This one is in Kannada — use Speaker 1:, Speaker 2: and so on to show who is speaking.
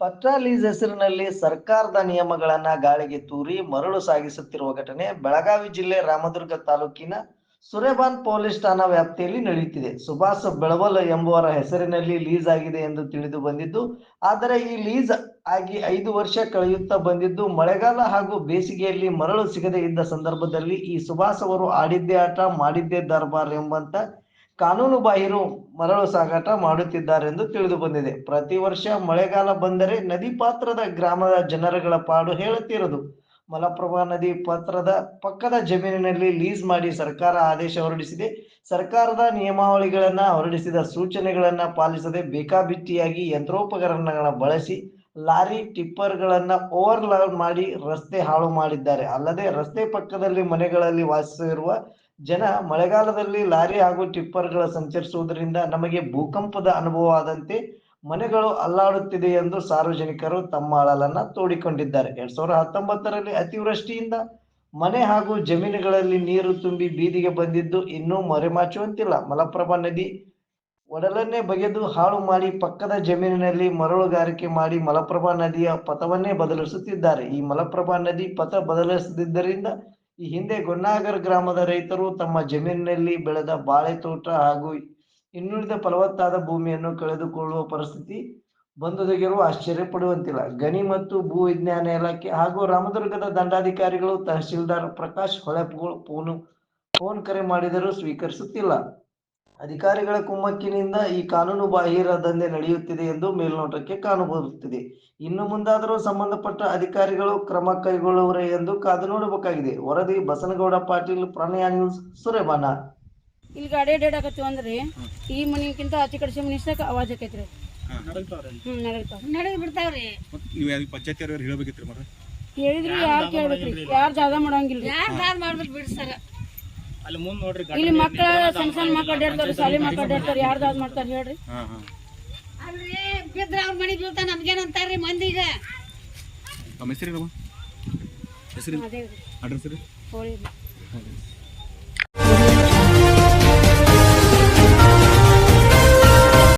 Speaker 1: ಮಾಸ್ಟರ್ ಲೀಸ್ ಹೆಸರಿನಲ್ಲಿ ಸರ್ಕಾರದ ನಿಯಮಗಳನ್ನ ಗಾಳಿಗೆ ತೂರಿ ಮರಳು ಸಾಗಿಸುತ್ತಿರುವ ಘಟನೆ ಬೆಳಗಾವಿ ಜಿಲ್ಲೆ ರಾಮದುರ್ಗ ತಾಲೂಕಿನ ಸುರೇಬಾನ್ ಪೊಲೀಸ್ ಠಾಣಾ ವ್ಯಾಪ್ತಿಯಲ್ಲಿ ನಡೆಯುತ್ತಿದೆ. ಸುಭಾಷ್ ಬೆಳವಲ್ ಎಂಬುವರ ಹೆಸರಿನಲ್ಲಿ ಲೀಸ್ ಆಗಿದೆ ಎಂದು ತಿಳಿದು ಬಂದಿದ್ದು, ಆದರೆ ಈ ಲೀಸ್ ಆಗಿ ಐದು ವರ್ಷ ಕಳೆಯುತ್ತಾ ಬಂದಿದ್ದು, ಮಳೆಗಾಲ ಹಾಗೂ ಬೇಸಿಗೆಯಲ್ಲಿ ಮರಳು ಸಿಗದೇ ಇದ್ದ ಸಂದರ್ಭದಲ್ಲಿ ಈ ಸುಭಾಷ್ ಅವರು ಆಡಿದ್ದೇ ಆಟ, ಮಾಡಿದ್ದೇ ದರ್ಬಾರ್ ಎಂಬಂತ ಕಾನೂನು ಬಾಹಿರು ಮರಳು ಸಾಗಾಟ ಮಾಡುತ್ತಿದ್ದಾರೆ ಎಂದು ತಿಳಿದು ಬಂದಿದೆ. ಪ್ರತಿ ವರ್ಷ ಮಳೆಗಾಲ ಬಂದರೆ ನದಿ ಪಾತ್ರದ ಗ್ರಾಮದ ಜನರುಗಳ ಪಾಡು ಹೇಳುತ್ತಿರುವುದು. ಮಲಪ್ರಭಾ ನದಿ ಪಾತ್ರದ ಪಕ್ಕದ ಜಮೀನಿನಲ್ಲಿ ಲೀಸ್ ಮಾಡಿ ಸರ್ಕಾರ ಆದೇಶ ಹೊರಡಿಸಿದೆ. ಸರ್ಕಾರದ ನಿಯಮಾವಳಿಗಳನ್ನ ಹೊರಡಿಸಿದ ಸೂಚನೆಗಳನ್ನ ಪಾಲಿಸದೆ ಬೇಕಾಬಿಟ್ಟಿಯಾಗಿ ಯಂತ್ರೋಪಕರಣಗಳ ಬಳಸಿ ಲಾರಿ ಟಿಪ್ಪರ್ಗಳನ್ನ ಓವರ್ಲೋಡ್ ಮಾಡಿ ರಸ್ತೆ ಹಾಳು ಮಾಡಿದ್ದಾರೆ. ಅಲ್ಲದೆ ರಸ್ತೆ ಪಕ್ಕದಲ್ಲಿ ಮನೆಗಳಲ್ಲಿ ವಾಸಿಸಿರುವ ಜನ ಮಳೆಗಾಲದಲ್ಲಿ ಲಾರಿ ಹಾಗೂ ಟಿಪ್ಪರ್ಗಳ ಸಂಚರಿಸುವುದರಿಂದ ನಮಗೆ ಭೂಕಂಪದ ಅನುಭವ ಆದಂತೆ ಮನೆಗಳು ಅಲ್ಲಾಡುತ್ತಿದೆ ಎಂದು ಸಾರ್ವಜನಿಕರು ತಮ್ಮ ಅಳಲನ್ನ ತೋಡಿಕೊಂಡಿದ್ದಾರೆ. ಎರಡ್ ಸಾವಿರದ ಹತ್ತೊಂಬತ್ತರಲ್ಲಿ ಅತಿವೃಷ್ಟಿಯಿಂದ ಮನೆ ಹಾಗೂ ಜಮೀನುಗಳಲ್ಲಿ ನೀರು ತುಂಬಿ ಬೀದಿಗೆ ಬಂದಿದ್ದು ಇನ್ನೂ ಮರೆಮಾಚುವಂತಿಲ್ಲ ಮಲಪ್ರಭಾ ನದಿ ಒಡಲನ್ನೇ ಬಗೆದು ಹಾಳು ಮಾಡಿ ಪಕ್ಕದ ಜಮೀನಿನಲ್ಲಿ ಮರಳುಗಾರಿಕೆ ಮಾಡಿ ಮಲಪ್ರಭಾ ನದಿಯ ಪಥವನ್ನೇ ಬದಲಿಸುತ್ತಿದ್ದಾರೆ. ಈ ಮಲಪ್ರಭಾ ನದಿ ಪಥ ಬದಲಿಸದಿದ್ದರಿಂದ ಈ ಹಿಂದೆ ಗೊನ್ನಾಗರ್ ಗ್ರಾಮದ ರೈತರು ತಮ್ಮ ಜಮೀನಿನಲ್ಲಿ ಬೆಳೆದ ಬಾಳೆ ತೋಟ ಹಾಗೂ ಇನ್ನುಳಿದ ಫಲವತ್ತಾದ ಭೂಮಿಯನ್ನು ಕಳೆದುಕೊಳ್ಳುವ ಪರಿಸ್ಥಿತಿ ಬಂದೊದಗಿರುವ ಆಶ್ಚರ್ಯ ಪಡುವಂತಿಲ್ಲ. ಗಣಿ ಮತ್ತು ಭೂ ವಿಜ್ಞಾನ ಇಲಾಖೆ ಹಾಗೂ ರಾಮದುರ್ಗದ ದಂಡಾಧಿಕಾರಿಗಳು ತಹಶೀಲ್ದಾರ್ ಪ್ರಕಾಶ್ ಹೊಳೆಪುಗಳು ಫೋನ್ ಫೋನ್ ಕರೆ ಮಾಡಿದರೂ ಸ್ವೀಕರಿಸುತ್ತಿಲ್ಲ. ಅಧಿಕಾರಿಗಳ ಕುಮ್ಮಕ್ಕಿನಿಂದ ಈ ಕಾನೂನು ಬಾಹಿರ ದಂಧೆ ನಡೆಯುತ್ತಿದೆ ಎಂದು ಮೇಲ್ನೋಟಕ್ಕೆ ಕಾಣಬರುತ್ತಿದೆ. ಇನ್ನು ಮುಂದಾದರೂ ಸಂಬಂಧಪಟ್ಟ ಅಧಿಕಾರಿಗಳು ಕ್ರಮ ಕೈಗೊಳ್ಳುವರೆ ಎಂದು ಕಾದು ನೋಡಬೇಕಾಗಿದೆ. ವರದಿ ಬಸನಗೌಡ ಪಾಟೀಲ್ ಪ್ರಣಯ ನ್ಯೂಸ್ ಸುರೇಬಾನ.
Speaker 2: ಇಲ್ಲಿ ಗಾಡಿ ಅಡ್ಡಾಡಕತ್ತೀವಿ ಅಂದ್ರೆ ಈ ಮನಿಗಿಂತ ಆಚೆ ಕಡಿಸಿ ಮನಿ ಅವಾಜ್ ಆಕೈತ್ರಿ ನಡೀತಾವ
Speaker 3: ನಡೆದ್ ಬಿಡ್ತಾವ್ರಿ.
Speaker 4: ಮತ್ತ್ ನೀವು ಅದಕ್ಕೆ ಪಂಚಾಯತಿ ಅವ್ರಿಗೆ ಹೇಳ್ಬೇಕಿತ್ರಿ ಮರ
Speaker 2: ಹೇಳಿದ್ರಿ ಯಾರು ಕೇಳ್ಬೇಕ್ರಿ? ಯಾರು ಜಾಗ ಮಾಡಂಗಿಲ್ಲ
Speaker 3: ಯಾರು ದಾರ್ ಮಾಡ್ಬೇಕು
Speaker 2: ಇಲ್ಲಿ ಮಕ್ಕಳ ಸಣ್ಣ ಸಣ್ಣ ಮಕ್ಕಳು ಅಡ್ಡಾಡ್ತಾರೆ ಶಾಲೆ ಮಕ್ಕಳು ಅಡ್ಡಾಡ್ತಾರೆ ಯಾರ್ದಾದ್ ಮಾಡ್ತಾರೆ ಹೇಳ್ರಿ.
Speaker 4: ಹಾ ಹಾ.
Speaker 3: ಅಲ್ರಿ ಬಿದ್ರ ಅವ್ರ ಮನಿ ಬೀಳ್ತಾ ನಮ್ಗೇನು ಅಂತಾರ್ರಿ ಮಂದಿ
Speaker 4: ಈಗ ಹೆಸರು ಅಡ್ರೆಸ್ ರೀ?
Speaker 2: ಹೋಳಿ